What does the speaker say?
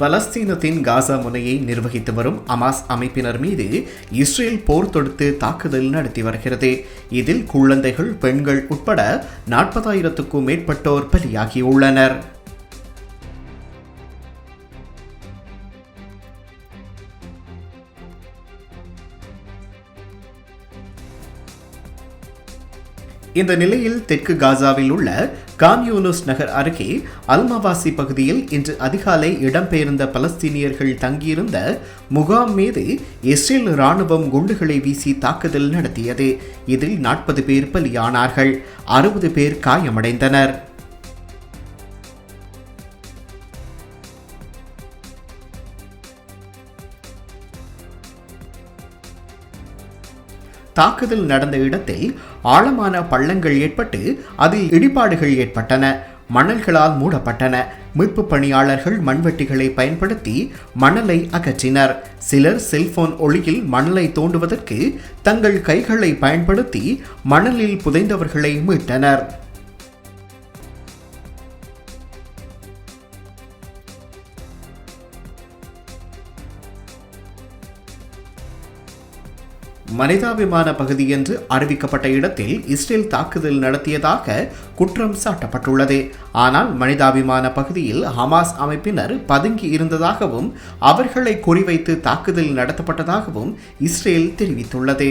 பலஸ்தீனத்தின் காசா முனையை நிர்வகித்து வரும் அமாஸ் அமைப்பினர் மீது இஸ்ரேல் போர் தொடுத்து தாக்குதல் நடத்தி வருகிறது. இதில் குழந்தைகள் பெண்கள் உட்பட நாற்பதாயிரத்துக்கும் மேற்பட்டோர் பலியாகியுள்ளனர். இந்த நிலையில் தெற்கு காசாவில் உள்ள கான்யூனுஸ் நகர் அருகே அல்மவாசி பகுதியில் இன்று அதிகாலை இடம்பெயர்ந்த பலஸ்தீனியர்கள் தங்கியிருந்த முகாம் மீது இஸ்ரேல் ராணுவம் குண்டுகளை வீசி தாக்குதல் நடத்தியது. இதில் நாற்பது பேர் பலியானார்கள். அறுபது பேர் காயமடைந்தனர். தாக்குதல் நடந்த இடத்தில் ஆழமான பள்ளங்கள் ஏற்பட்டு அதில் இடிபாடுகள் ஏற்பட்டன. மணல்களால் மூடப்பட்டன. மீட்பு பணியாளர்கள் மண்வெட்டிகளை பயன்படுத்தி மணலை அகற்றினர். சிலர் செல்போன் ஒளியில் மணலை தோண்டுவதற்கு தங்கள் கைகளை பயன்படுத்தி மணலில் புதைந்தவர்களை மீட்டனர். மனிதாபிமான பகுதி என்று அறிவிக்கப்பட்ட இடத்தில் இஸ்ரேல் தாக்குதல் நடத்தியதாக குற்றம் சாட்டப்பட்டுள்ளது. ஆனால் மனிதாபிமான பகுதியில் ஹமாஸ் அமைப்பினர் பதுங்கி இருந்ததாகவும் அவர்களை குறிவைத்து தாக்குதல் நடத்தப்பட்டதாகவும் இஸ்ரேல் தெரிவித்துள்ளது.